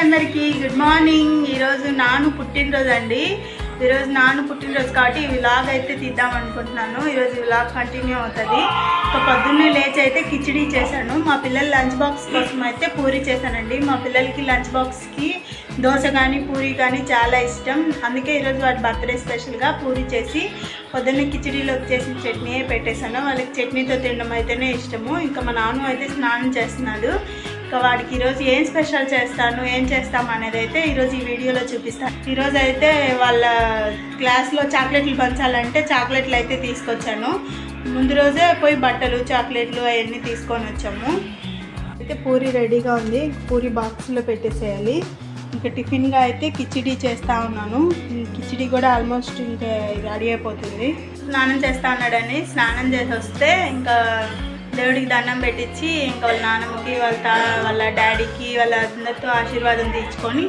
అందరికీ good morning. ఈరోజు నాను పుట్టినరోజు అండి. ఈరోజు నాను పుట్టినరోజు కాబట్టి ఈ విలాగ్ అయితే తీద్దాం అనుకుంటున్నాను. ఈరోజు విలాగ్ కంటిన్యూ అవుతుంది. ఒక పొద్దున్నే లేచి అయితే కిచిడి చేశాను. మా పిల్లల లంచ్ బాక్స్ కోసం అయితే పూరి చేశానండి. మా పిల్లలకి లంచ్ బాక్స్కి దోశ కానీ పూరి కానీ చాలా ఇష్టం. అందుకే ఈరోజు వాడి బర్త్డే స్పెషల్గా పూరి చేసి పొద్దున్నే కిచిడీలో చేసిన చట్నీ పెట్టేశాను. వాళ్ళకి చట్నీతో తినడం అయితేనే ఇష్టము. ఇంకా మా నాన్న అయితే స్నానం చేస్తున్నాడు. ఇంకా వాడికి ఈరోజు ఏం స్పెషల్ చేస్తాను ఏం చేస్తాం అనేది అయితే ఈరోజు ఈ వీడియోలో చూపిస్తాను ఈరోజు అయితే వాళ్ళ క్లాస్లో చాక్లెట్లు పంచాలంటే చాక్లెట్లు అయితే తీసుకొచ్చాను. ముందు రోజే పోయి బట్టలు చాక్లెట్లు అవన్నీ తీసుకొని వచ్చాము. అయితే పూరి రెడీగా ఉంది. పూరి బాక్స్లో పెట్టేసేయాలి. ఇంకా టిఫిన్గా అయితే కిచిడి చేస్తూ ఉన్నాను. కిచిడి కూడా ఆల్మోస్ట్ ఇంకా రెడీ అయిపోతుంది. స్నానం చేస్తూ ఉన్నాడని స్నానం చేసి వస్తే ఇంకా దేవుడికి దండం పెట్టించి ఇంకా వాళ్ళ నాన్నమ్మకి వాళ్ళ తా వాళ్ళ డాడీకి వాళ్ళ అందరితో ఆశీర్వాదం తీసుకొని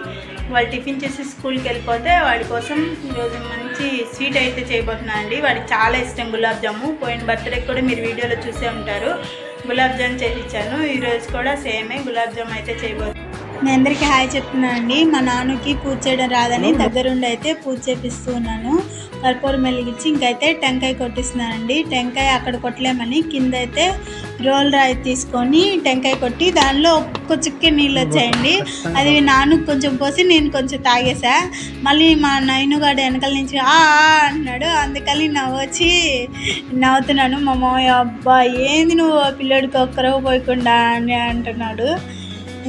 వాళ్ళు టిఫిన్ చేసి స్కూల్కి వెళ్ళిపోతే వాడి కోసం ఈరోజు మంచి స్వీట్ అయితే చేయబోతున్నాను అండి వాడికి చాలా ఇష్టం గులాబ్ జాము. పోయిన బర్త్డే కూడా మీరు వీడియోలో చూసే ఉంటారు. గులాబ్ జామ్ చేసి ఇచ్చాను ఈరోజు కూడా సేమే గులాబ్ జామ్ అయితే చేయబోతున్నాను. నేను అందరికీ హాయ్ చెప్తున్నాను అండి. మా నాన్నకి పూజ చేయడం రాదని దగ్గరుండి అయితే పూజ చేపిస్తూ ఉన్నాను కర్పూరం వెలిగించి ఇంకైతే టెంకాయ కొట్టిస్తున్నానండి టెంకాయ అక్కడ కొట్టలేమని కింద అయితే రోల్ రాయి తీసుకొని టెంకాయ కొట్టి దానిలో ఒక్క చుక్క నీళ్ళు వచ్చాయండి. అది నాన్న కొంచెం పోసి నేను కొంచెం తాగేసా. మళ్ళీ మా నైనుగాడు వెనకాల నుంచి ఆ అన్నాడు. అందుకని నవ్వొచ్చి నవ్వుతున్నాను. మా మామయ్య అబ్బా ఏంది నువ్వు పిల్లోడికి ఒక్కరవ పోయకుండా అని అంటున్నాడు.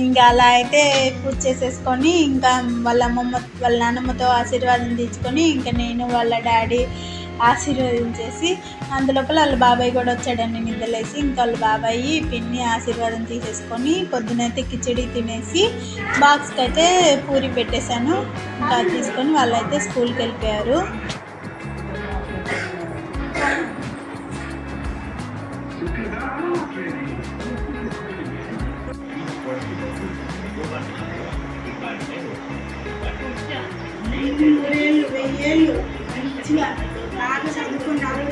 ఇంకా అలా అయితే పూజ చేసేసుకొని ఇంకా వాళ్ళ అమ్మమ్మ వాళ్ళ నాన్నమ్మతో ఆశీర్వాదం తీసుకొని ఇంకా నేను వాళ్ళ డాడీ ఆశీర్వదించేసి అందులోపల వాళ్ళ బాబాయ్ కూడా వచ్చాడండి నిద్రలేసి. ఇంకా వాళ్ళ బాబాయి పిన్ని ఆశీర్వాదం తీసేసుకొని పొద్దునైతే కిచడి తినేసి బాక్స్కి అయితే పూరి పెట్టేశాను. ఇంకా తీసుకొని వాళ్ళైతే స్కూల్కి వెళ్ళిపోయారు. నూరేళ్ళు వెయ్యేళ్ళు మంచిగా బాగా చదువుకున్నారు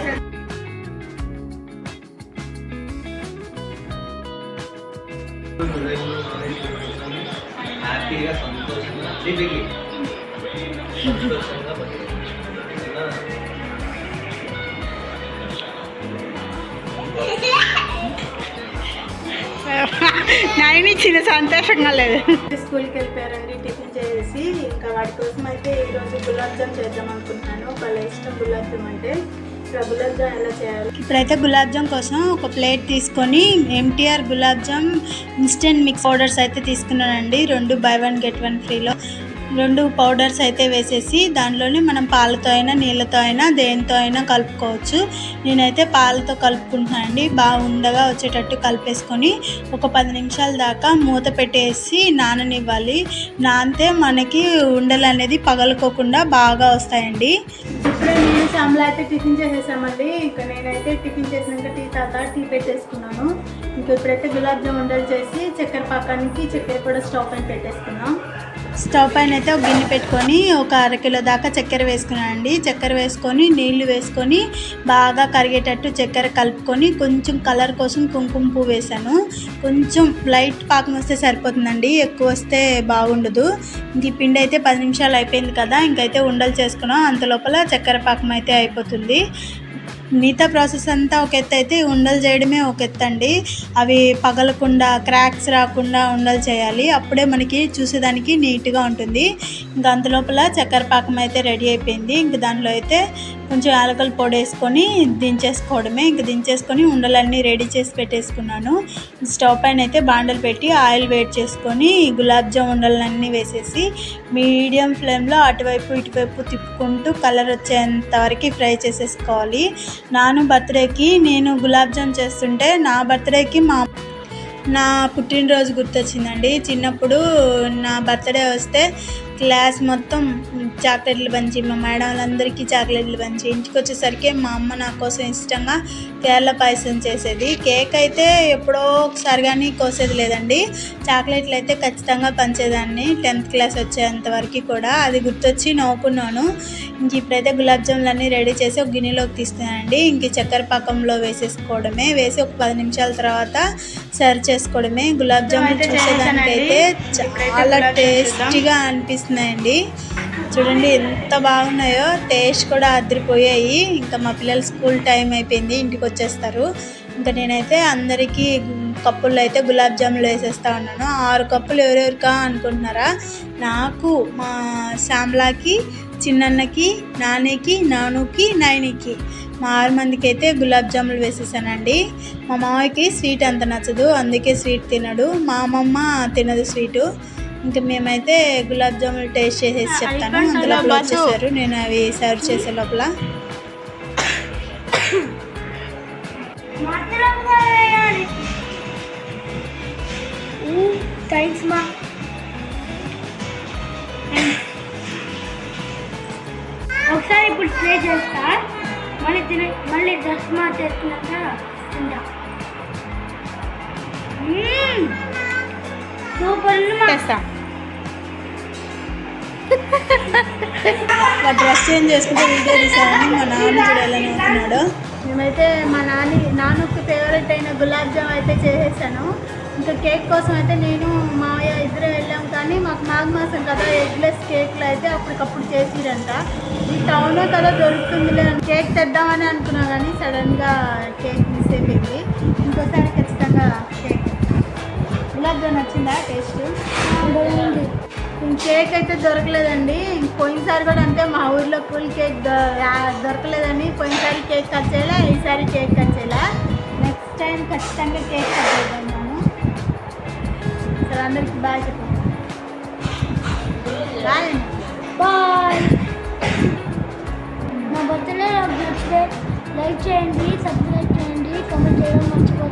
హ్యాపీగా సంతోషంగా నైన్ ఇచ్చిన సంతోషంగా లేదు. స్కూల్కి వెళ్ళిపోయారండి టిఫిన్ చేసి. ఇంకా వాడి కోసం అయితే ఈరోజు గులాబ్ జామ్ చేద్దాం అనుకుంటున్నాను. వాళ్ళ ఇష్టం గులాబ్ జామ్ అంటే. ఇక్కడ గులాబ్ జామ్ ఎలా చేయాలి? ఇప్పుడైతే గులాబ్ జామ్ కోసం ఒక ప్లేట్ తీసుకొని MTR gulab jam instant mix powders అయితే తీసుకున్నానండి. రెండు బై వన్ గెట్ వన్ ఫ్రీలో. రెండు పౌడర్స్ అయితే వేసేసి దానిలోనే మనం పాలతో అయినా నీళ్ళతో అయినా దేనితో అయినా కలుపుకోవచ్చు. నేనైతే పాలతో కలుపుకుంటున్నానండి బాగా ఉండగా వచ్చేటట్టు కలిపేసుకొని ఒక పది నిమిషాల దాకా మూత పెట్టేసి నాననివ్వాలి. నానితే మనకి ఉండలు అనేది పగలుకోకుండా బాగా వస్తాయండి. ఇప్పుడే నేను శ్యామల అయితే టిఫిన్ చేసేసామండి. ఇంకా నేనైతే టిఫిన్ చేసినాక టీ తాత టీ పెట్టేసుకున్నాను. ఇంకా ఇప్పుడైతే గులాబ్ జామ్ ఉండలు చేసి చక్కెర పాకానికి చక్కెర కూడా స్టవ్ పైన పెట్టేసుకున్నాం. స్టవ్ పైన అయితే ఒక గిన్నె పెట్టుకొని ఒక అరకిలో దాకా చక్కెర వేసుకున్నానండి చక్కెర వేసుకొని నీళ్ళు వేసుకొని బాగా కరిగేటట్టు చక్కెర కలుపుకొని కొంచెం కలర్ కోసం కుంకుమ పువ్వు వేసాను. కొంచెం లైట్ పాకం వస్తే సరిపోతుందండి. ఎక్కువ వస్తే బాగుండదు. ఇంక ఈ పిండి అయితే పది నిమిషాలు అయిపోయింది కదా ఇంకైతే ఉండలు చేసుకున్నాం. అంత లోపల చక్కెర పాకం అయితే అయిపోతుంది. మిగతా ప్రాసెస్ అంతా ఒక ఎత్తు అయితే ఉండలు చేయడమే ఒక ఎత్తు అండి అవి పగలకుండా క్రాక్స్ రాకుండా ఉండలు చేయాలి. అప్పుడే మనకి చూసేదానికి నీట్గా ఉంటుంది. ఇంకా అంతలోపల చక్కెర పాకం అయితే రెడీ అయిపోయింది. ఇంక దానిలో అయితే కొంచెం యాలకల పొడి వేసుకొని దించేసుకోవడమే. ఇంక దించేసుకొని ఉండలన్నీ రెడీ చేసి పెట్టేసుకున్నాను. స్టవ్ పైన అయితే బాండలు పెట్టి ఆయిల్ వేడి చేసుకొని గులాబ్ జామ్ ఉండలన్నీ వేసేసి మీడియం ఫ్లేమ్లో అటువైపు ఇటువైపు తిప్పుకుంటూ కలర్ వచ్చేంత వరకు ఫ్రై చేసేసుకోవాలి. నాను బర్త్డేకి నేను గులాబ్ జామ్ చేస్తుంటే నా బర్త్డేకి మా నా పుట్టినరోజు గుర్తొచ్చిందండి. చిన్నప్పుడు నా బర్త్డే వస్తే క్లాస్ మొత్తం చాక్లెట్లు పంచి మా మేడం వాళ్ళందరికీ చాక్లెట్లు పంచి ఇంటికి వచ్చేసరికి మా అమ్మ నా కోసం ఇష్టంగా కేరళ పాయసం చేసేది. కేక్ అయితే ఎప్పుడో ఒకసారి కానీ కోసేది లేదండి. చాక్లెట్లు అయితే ఖచ్చితంగా పంచేదాన్ని టెన్త్ క్లాస్ వచ్చేంత వరకు కూడా. అది గుర్తొచ్చి నవ్వుకున్నాను. ఇంక ఇప్పుడైతే గులాబ్ జాములు అన్నీ రెడీ చేసి ఒక గిన్నెలోకి తీస్తున్నానండి. ఇంక చక్కెర పాకంలో వేసేసుకోవడమే. వేసి ఒక పది నిమిషాల తర్వాత సర్వ్ చేసుకోవడమే. గులాబ్ జామున్ అయితే చూసేదానికైతే. చాలా. టేస్టీగా అనిపిస్తున్నాయండి. చూడండి ఎంత బాగున్నాయో. టేస్ట్ కూడా అదిరిపోయాయి. ఇంకా మా పిల్లలు స్కూల్ టైం అయిపోయింది ఇంటికి వచ్చేస్తారు. ఇంకా నేనైతే అందరికీ కప్పుల్లో అయితే గులాబ్ జాములు వేసేస్తా ఉన్నాను. ఆరు కప్పులు ఎవరెవరికా అనుకుంటున్నారా? నాకు మా శ్యామ్లాకి చిన్నన్నకి నానికి నానుకి నైనికి. మా ఆరు మందికి అయితే గులాబ్ జాములు వేసేసానండి. మా మామయ్యకి స్వీట్ అంత నచ్చదు అందుకే స్వీట్ తినడు. మా అమ్మమ్మ తినదు స్వీటు. ఇంకా మేమైతే గులాబ్ జాములు టేస్ట్ చేసేసి చెప్తాను. అందులో వచ్చేసారు. నేను అవి సర్వ్ చేసే లోపల. థ్యాంక్స్ మా. ఒకసారి ఇప్పుడు ప్లే చేస్తా. మళ్ళీ తిన మళ్ళీ డ్రెస్ మార్చేసుకున్నాక తింటా. సూపర్ ఉంది మా చేస్తా మా డ్రెస్ చేంజ్ చేసుకుంటే వీడియో తీసామని మా నాన్న చూడాలని అవుతున్నాడు మేమైతే మా నాని నాన్నకి ఫేవరెట్ అయిన గులాబ్ జామ్ అయితే చేసేసాను. ఇంకా కేక్ కోసం అయితే నేను మావయ్య ఇద్దరు వెళ్ళాం కానీ మాకు మాఘ మాసం కదా ఎగ్లెస్ కేక్లు అయితే అప్పటికప్పుడు చేసిరంట. ఈ టౌన్ కదా దొరుకుతుందిలే కేక్ తెద్దామని అనుకున్నా కానీ సడన్గా కేక్ మిస్ అయిపోయింది. ఇంకోసారి ఖచ్చితంగా కేక్ గులాబ్ జామ్ వచ్చిందా టేస్ట్? కేక్ అయితే దొరకలేదండి. పోయినసారి కూడా అంతే మా ఊర్లో ఫుల్ కేక్ దొరకలేదని పోయినసారి కేక్ కట్ చేయలే ఈసారి కేక్ కట్ చేయలే. నెక్స్ట్ టైం ఖచ్చితంగా కేక్ కట్ చేద్దాం. సరే అందరికి బాయ్ చెప్పండి. Bye bye. నా బర్త్డే నచ్చితే లైక్ చేయండి సబ్స్క్రైబ్ చేయండి కామెంట్ చేయడం మర్చిపోకండి